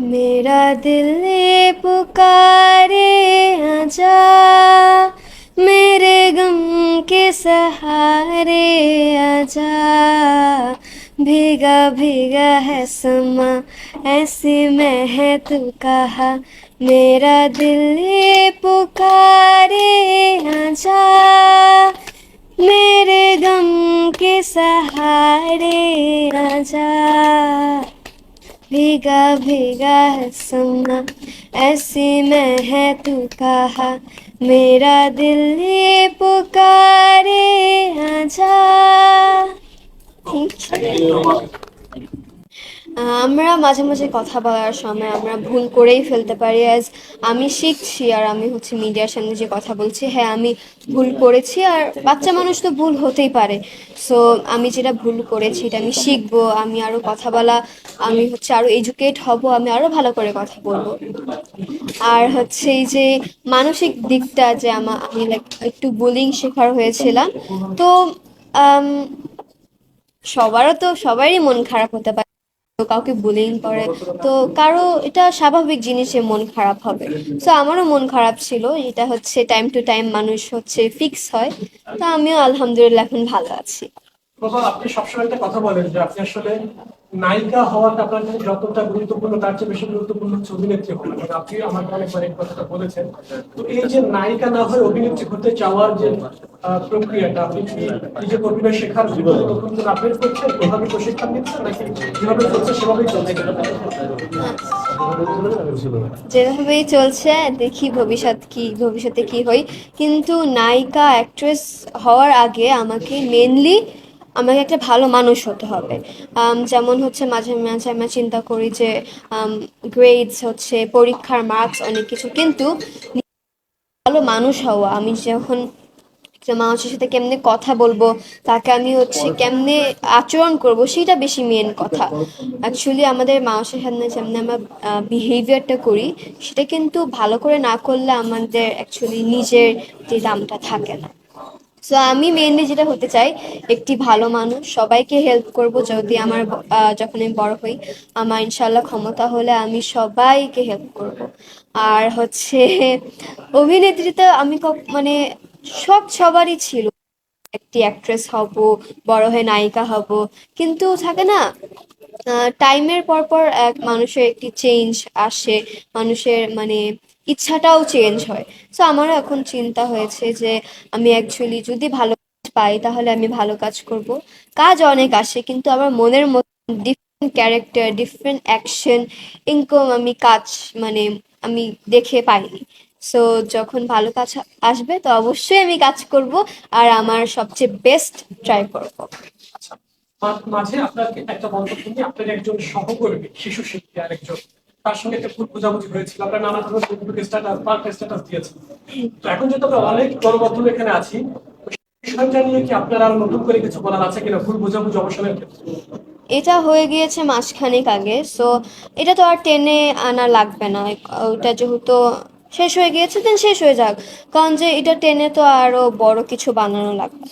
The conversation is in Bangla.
मेरा दिल पुकारे आजा, मेरे गम के सहारे आजा। भीगा भीगा है समा, ऐसी मैं है तू कहा। मेरा दिल पुकारे आजा, मेरे गम के सहारे आजा। भीगा भीगा है समा ऐसी मैं है तू कहा। मेरा दिल ये पुकारे आजा। আমরা মাঝে মাঝে কথা বলার সময় আমরা ভুল করেই ফেলতে পারি অ্যাজ আমি শিখছি আর আমি হচ্ছে মিডিয়ার সামনে যে কথা বলছি হ্যাঁ আমি ভুল করেছি আর বাচ্চা মানুষ তো ভুল হতেই পারে। সো আমি যেটা ভুল করেছি এটা আমি শিখব, আমি আরও কথা বলা, আমি হচ্ছে আরও এডুকেট হব, আমি আরও ভালো করে কথা বলব। আর হচ্ছে এই যে মানসিক দিকটা যে আমা, আমি লাইক একটু বুলিং শেখার হয়েছিলাম, তো সবারও তো সবারই মন খারাপ হতে পারে। তো কাউকে বুলিং করে, তো কারও এটা স্বাভাবিক জিনিসে মন খারাপ হবে। তো আমারও মন খারাপ ছিল, এটা হচ্ছে টাইম টু টাইম মানুষ হচ্ছে ফিক্স হয়। তো আমিও আলহামদুলিল্লাহ এখন ভালো আছি। আপনি সবসময় একটা কথা বলেন যে আপনি আসলে নায়িকা হওয়াটা আপনার যতটা গুরুত্বপূর্ণ, তার চেয়ে বেশি গুরুত্বপূর্ণ হচ্ছে অভিনেত্রী হওয়া। মানে আপনি আমাকে অনেকবার এই কথাটা বলেছেন। তো এই যে নায়িকা না হয়ে অভিনেত্রী হতে চাওয়ার যে প্রক্রিয়াটা, আপনি অভিনয় শেখার নতুন নতুন আপডেট করছেন? প্রশিক্ষণ নিচ্ছেন নাকি যেভাবে চলছে, সেভাবেই চলছে? যেভাবেই চলছে, দেখি ভবিষ্যৎ কি, ভবিষ্যতে কি হই কিন্তু নায়িকা অ্যাক্ট্রেস হওয়ার আগে আমাকে মেনলি আমাকে একটা ভালো মানুষ হতে হবে। যেমন হচ্ছে মাঝে মাঝে আমরা চিন্তা করি যে গ্রেডস হচ্ছে, পরীক্ষার মার্কস অনেক কিছু। কিন্তু ভালো মানুষ হওয়া, আমি যখন মানুষের সাথে কেমনে কথা বলব, তাকে আমি হচ্ছে কেমনে আচরণ করব, সেটা বেশি মেন কথা। অ্যাকচুয়ালি আমাদের মানুষের সামনে যেমন আমরা বিহেভিয়ারটা করি, সেটা কিন্তু ভালো করে না করলে আমাদের অ্যাকচুয়ালি নিজের যে দামটা থাকে না। সো আমি মেনলি যেটা হতে চাই, একটি ভালো মানুষ, সবাইকে হেল্প করব যদি আমার যখন আমি বড় হই, আমার ইনশাল্লাহ ক্ষমতা হলে আমি সবাইকে হেল্প করব। আর হচ্ছে অভিনেত্রীতে আমি মানে সব সবারই ছিল। একটি অ্যাক্ট্রেস হব, বড় হয়ে নায়িকা হব। কিন্তু থাকে না টাইমের পর পর এক মানুষের একটি চেঞ্জ আসে, মানুষের মানে ইচ্ছাটাও চেঞ্জ হয়। সো আমারও এখন চিন্তা হয়েছে যে আমি অ্যাকচুয়ালি যদি ভালো কাজ পাই, তাহলে আমি ভালো কাজ করব। কাজ অনেক আসে, কিন্তু আমার মনের মধ্যে different character different action income আমি কাজ মানে আমি দেখে পাইনি। সো যখন ভালো কাজ আসবে তো অবশ্যই আমি কাজ করব আর আমার সবচেয়ে বেস্ট ট্রাই করব। আচ্ছা মাঝে আপনার একটা মন্তব্য নিয়ে আপনার একজন সহকর্মী শিশু শিল্পী আরেকজন তার সঙ্গে একটা ভুল বোঝাবুঝি হয়েছিল। আমরা নানা ধরনের ফেসবুক স্ট্যাটাস পার্ক স্ট্যাটাস দিয়েছি। তো এখন যেহেতু আমরা অনেক গণমাধ্যম এখানে আছি বিষয়টা নিয়ে কি আপনার আর নতুন করে কিছু বলার আছে কিনা? ভুল বোঝাবুঝি অবসানের ক্ষেত্রে। এটা হয়ে গিয়েছে মাসখানেক আগে। সো এটা তো আর টেনে আনা লাগবে না। ওটা যেহেতু শেষ হয়ে গিয়েছে দেন শেষ হয়ে যাক। কারণ যে এটা টেনে তো আরও বড় কিছু বানানো লাগবে